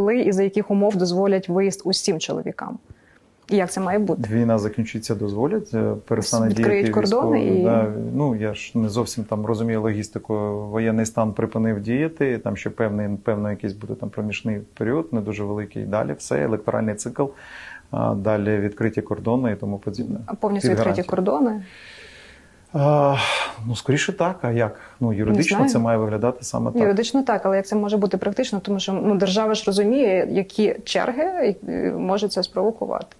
Коли і за яких умов дозволять виїзд усім чоловікам? І як це має бути? Війна закінчиться, дозволять, е, перестане Відкриють діяти кордони і- да, ну я ж не зовсім там розумію логістику. Воєнний стан припинив діяти. Там ще певний, певно, якийсь буде там проміжний період, не дуже великий. Далі все, електоральний цикл, а далі відкриті кордони і тому подібне. А Повністю відкриті кордони. А, ну скоріше так. А як? Ну юридично це має виглядати саме так. Юридично так, але як це може бути практично, тому що ну держава ж розуміє, які черги е, може це спровокувати.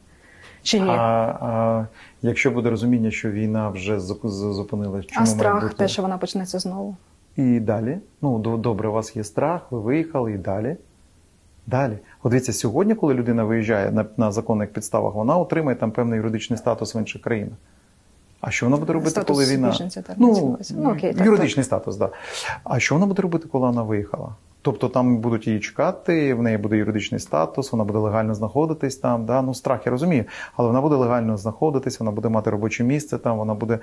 Чи ні? А, а якщо буде розуміння, що війна вже зу- з- зупинилась, чому а страх, бути? те, що вона почнеться знову. І далі. Ну, добре, у вас є страх, ви виїхали і далі. Далі. От дивіться, сьогодні, коли людина виїжджає на, на законних підставах, вона отримає там певний юридичний статус в інших країнах. А що вона буде робити, Статус коли війна? біженця, так, ну. Ну, окей, так, юридичний статус, так. Да. А що вона буде робити, коли вона виїхала? Тобто там будуть її чекати, в неї буде юридичний статус, вона буде легально знаходитись там. Да? Ну, страх я розумію, але вона буде легально знаходитись, вона буде мати робоче місце, там, вона буде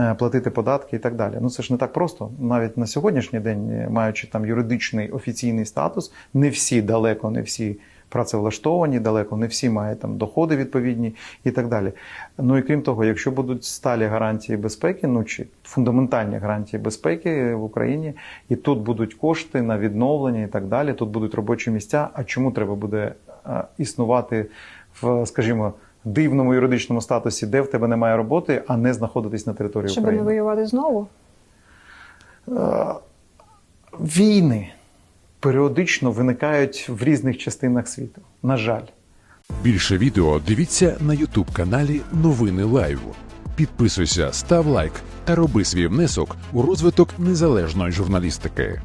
е, платити податки і так далі. Ну це ж не так просто. Навіть на сьогоднішній день, е, маючи там юридичний офіційний статус, не всі далеко, не всі працевлаштовані, далеко не всі мають там доходи відповідні і так далі. Ну і крім того, якщо будуть сталі гарантії безпеки, ну чи фундаментальні гарантії безпеки в Україні, і тут будуть кошти на відновлення і так далі, тут будуть робочі місця. А чому треба буде е, існувати в, скажімо, дивному юридичному статусі, де в тебе немає роботи, а не знаходитись на території Щоб не воювати знову. Війни періодично виникають в різних частинах світу. На жаль. Більше відео дивіться на Ютуб каналі Новини Лайв. Підписуйся, став лайк та роби свій внесок у розвиток незалежної журналістики.